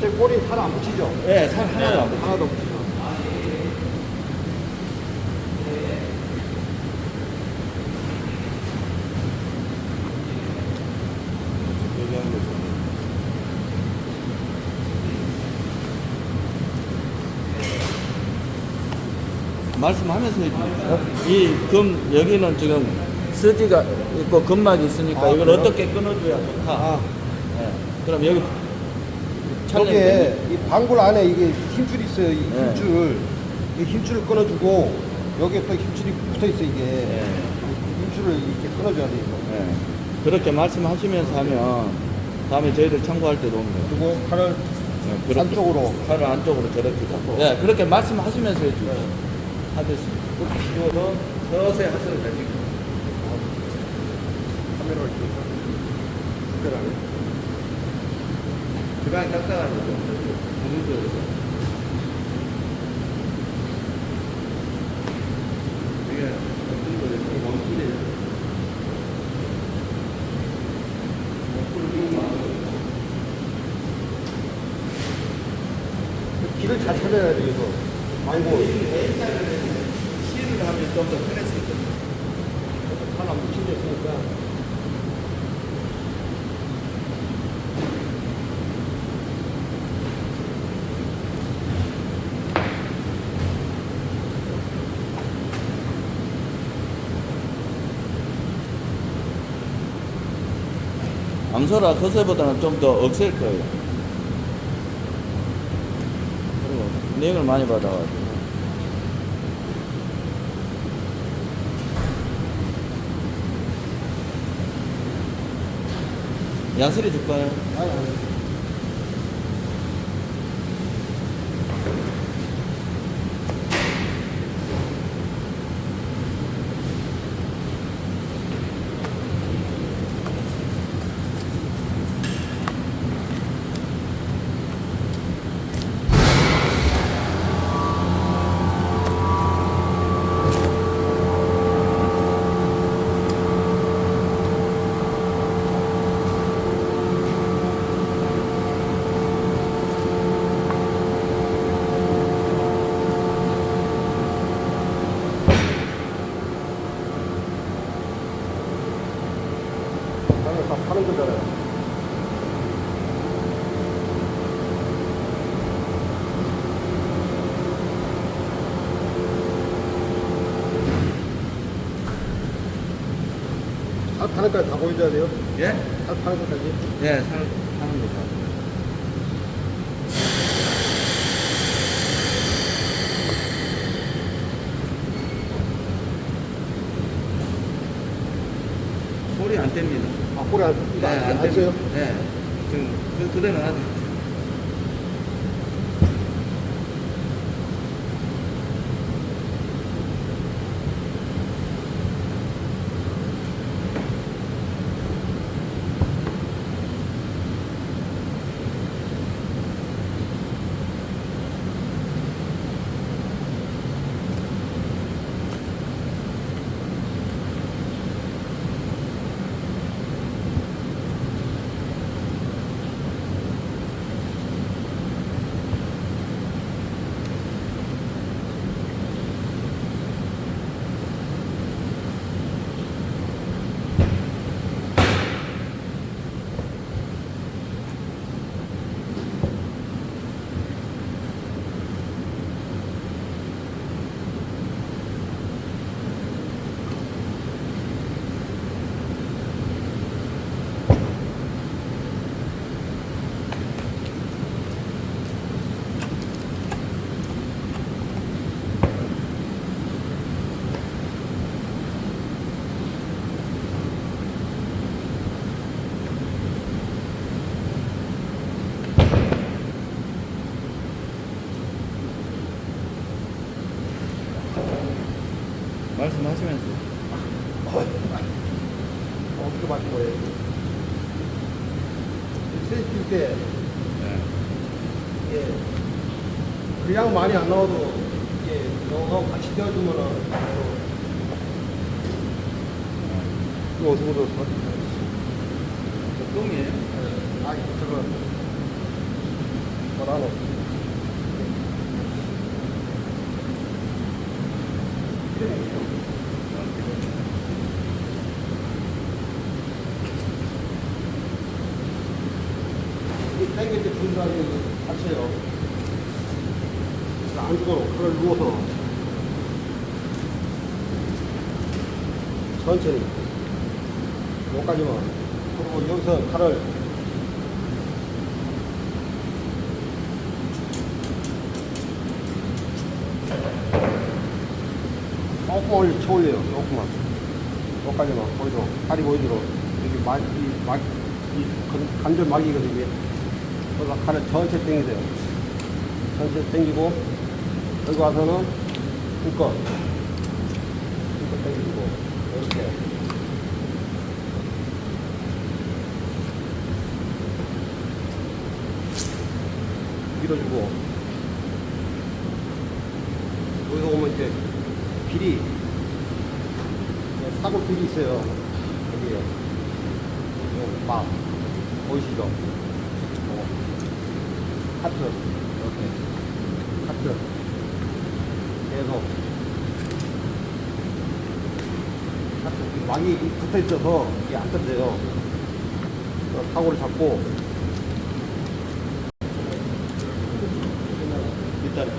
제 꼬리 살안 붙이죠? 예, 살 하나도 안 붙어. 하나도 안 붙이죠. 말씀하면서. 이금 여기는 지금 서지가 있고 금막이 있으니까 아, 이걸 그래요? 어떻게 끊어줘야 좋다. 아, 예. 그럼 여기 됩니다. 이 방울 안에 이게 힘줄 있어요. 이 네. 힘줄. 이 힘줄을 끊어주고 여기에 또 힘줄이 붙어 있어 이게. 예. 힘줄을 이렇게 끊어줘야 돼 이거. 예. 그렇게 말씀하시면서 하면 다음에 저희들 참고할 때도 옵니다. 그리고 팔을 예, 그렇게. 안쪽으로. 팔을 안쪽으로 저렇게 잡고. 예, 그렇게 말씀하시면서 해주세요. 하겠습니다. 이거 서서히 하셔도 됩니다. 카메라 이렇게 특별하네. 주방이 딱딱하죠. 고무줄에서. 이게 어떤 거예요? 이게 원뿔이에요. 원뿔을 너무 많아요. 길을 잘 찾아야 돼 이거. 아이고 실을 하면 좀 더 편했을 거예요. 살안 붙이져 있으니까. 앙소라 거세보다는 좀 더 억셀 거예요. 그리고 냉을 많이 받아가지고. 야스리 줄까요? 아니, 아니. 거잖아요. 잘 파는 거다 보여줘야 돼요. 예? 잘 파는 것까지. 예, 살, 사는 거 봐. 소리 안 뗍니다. 아, 꼬리 안, 네, 안. 써요? 네. 지금 그, 그대로 놔둬. 말씀하시면서. 어떻게 맞는 거예요? 세일 때, 네. 예. 그냥 많이 안 나와도, 예, 너하고 같이 떼어주면은, 이거 어디서 묻었어? 똥이에요? 아, 저거, 뭐라노? 이 땡길 때 분사하게 하세요. 안쪽으로 칼을 누워서 천천히 여기까지만 그리고 여기서 칼을 조금 올려, 쳐 올려요. 조금만. 여기까지만 보이도록 팔이 보이도록 여기 막, 이, 막, 이 간- 관절 막이거든요. 그래서 칼을 전체 당기세요. 전체 당기고 여기 와서는 힘껏 힘껏 당기고 이렇게 밀어주고. 여기서 오면 이제 비리. 사골 비리 있어요. 여기에요 여기 막 보이시죠? 어. 하트. 이렇게. 하트. 계속 하트. 막이 붙어 있어서 이게 안 그래서 사고를 잡고 밑다리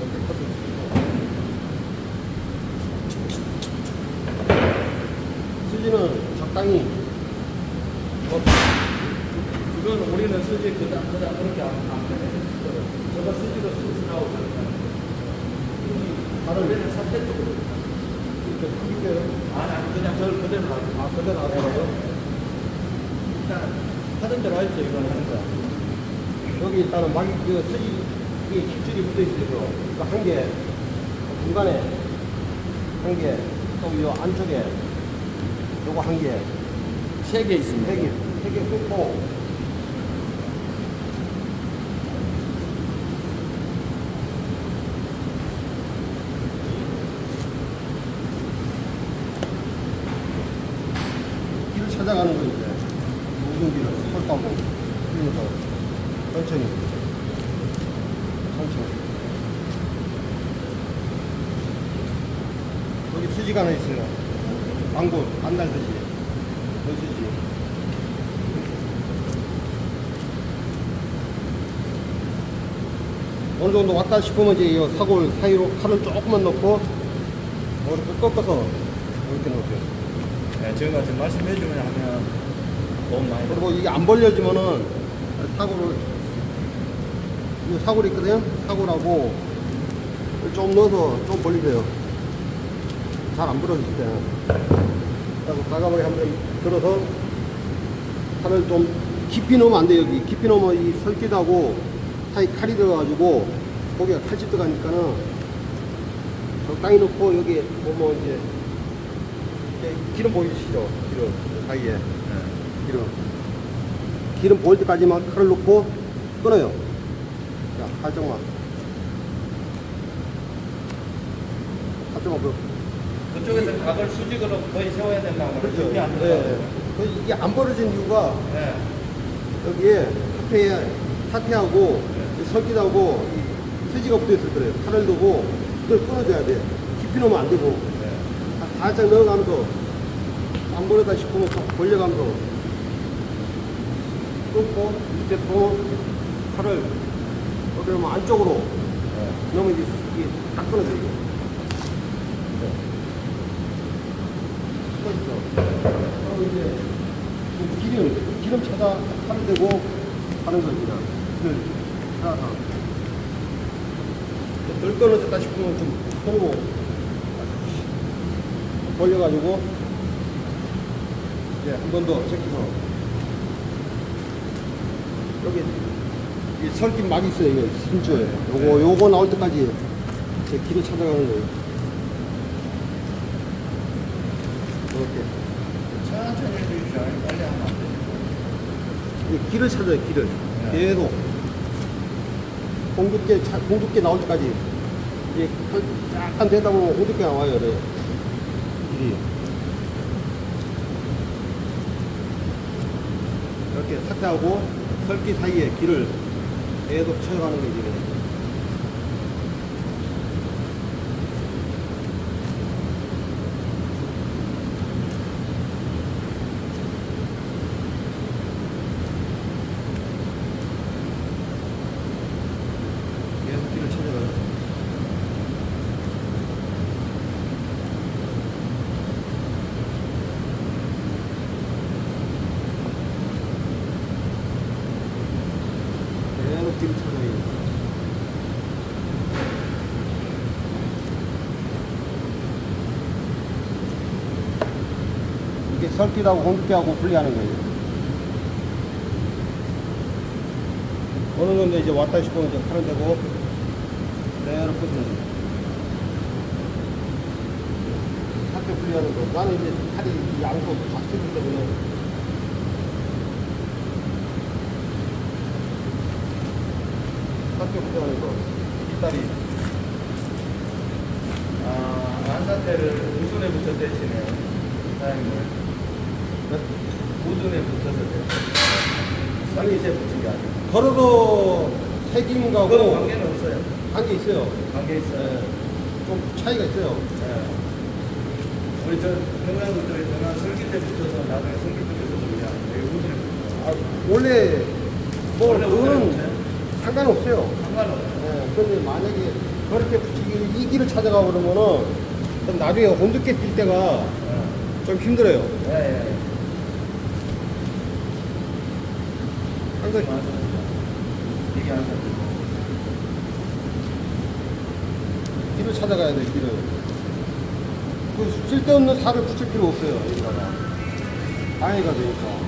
이렇게 커트 수지는 적당히 어, 그건 우리는 쓰지 그다 그다 그렇게 안, 안 해. 저거 쓰지로 쓰라고 발을 우리는 사태 쪽으로. 이렇게 크게 아니 아니 그냥 저를 그대로 놔둬. 아, 그대 놔둬요? 일단 하던 대로 하십시오. 이건 하는 거야. 여기 일단은 막이 그 스지 이게 깃줄이 붙어 있어요. 이거 한 개, 중간에 한 개, 또요 안쪽에 요거 한 개, 세 개 있습니다. 세 개, 세개 꽂고 길을 찾아가는 거 이제 모든 길을 설하고 그러면서 천천히 천천히 하나 있어요 망고 안 달듯이 그 수지 어느 정도 왔다 싶으면 이제 이 사골 사이로 칼을 조금만 넣고 이렇게 꺾어서 이렇게 넣을게요 네, 저희가 지금 말씀해주면 하면 도움 많이 그리고 이게 안 벌려지면은 사골을 이 사골이 있거든요. 사골하고 좀 넣어서 좀 벌리세요. 잘안 벌어질 때는. 그리고 가가머리 한번 들어서 칼을 좀 깊이 넣으면 안 돼요. 여기 깊이 넣으면 이 설깃하고 사이 칼이 들어가지고 고기가 칼집 들어가니까는 적당히 넣고 여기 보면 이제 이제 기름 보이시죠? 기름 사이에. 네. 기름. 기름 보일 때까지만 칼을 넣고 끊어요. 자, 살짝만. 살짝만 그. 그쪽에서 각을 수직으로 거의 세워야 된다고 그렇죠. 그렇게 안 네. 된다고. 그 이게 안 벌어진 이유가 네. 여기에 사태에, 사태하고 이 설기하고 이 수지가 붙어 있을 거예요. 칼을 넣고 이걸 끊어줘야 돼. 깊이 넣으면 안 되고. 네. 살짝 넣어가면서 안 벌어다 싶으면 좀 벌려가면서 끊고 이제 또 칼을 어디 보면 안쪽으로 네. 넣으면 이제 이게 딱 끊어져 이게. 끊어지죠. 그럼 이제 이 기름 기름 찾아 하면 되고 하는 거지 그냥 기름 찾아서 덜 끊어졌다 싶으면 좀 손으로 벌려가지고 이제 한 번더 제껴서. 여기 이 설깃 막 있어요 이거. 힘줘요 요거 요거 나올 때까지 제 길을 찾아가는 거예요 이렇게 천천히 해주십시오. 빨리 하면 안 돼요. 이 길을 찾아요 길을. 네. 계속. 공두께 차- 공두께 나올 때까지. 한- 약간 되다 보면 공두께 나와요 그래. 길이. 이렇게 사태하고 설기 사이에 길을 계속 쳐가는 거지 그냥. 계속 길을 찾아가요. 계속 길을 찾아가요. 이게 설기하고 공기하고 분리하는 거예요. 어느 정도 이제 왔다 싶으면 이제 팔은 되고 그대로 꽂는 거예요. 학교 분리하는 거. 나는 이제 이 양쪽 다 쓰기 때문에 학교 분리하는 거. 뒷다리. 아, 안산대를 우순에 붙여. 사장님. 네? 우순에 붙여서 대. 설기세 붙인 게. 걸어서 색임 그건 가고 관계는 없어요. 한게 있어요. 관계 있어요. 네. 좀 차이가 있어요. 네. 우리 저 경상도들이 그냥 설기세 붙여서 나중에 설기 쪽에서 그냥 여기 우순에 붙여. 아, 원래 뭐 원래 그거는 붙여요? 상관없어요. 상관없어요. 네, 그런데 만약에 그렇게 붙이기 이 길을 찾아가 그러면은 그럼 나중에 혼두깨 뛸 때가 네. 좀 힘들어요. 예, 예. 항상 맞아요. 이게 안 돼. 길을 찾아가야 돼 길을. 그 쓸데없는 살을 붙일 필요 없어요. 여기다가 방해가 되니까.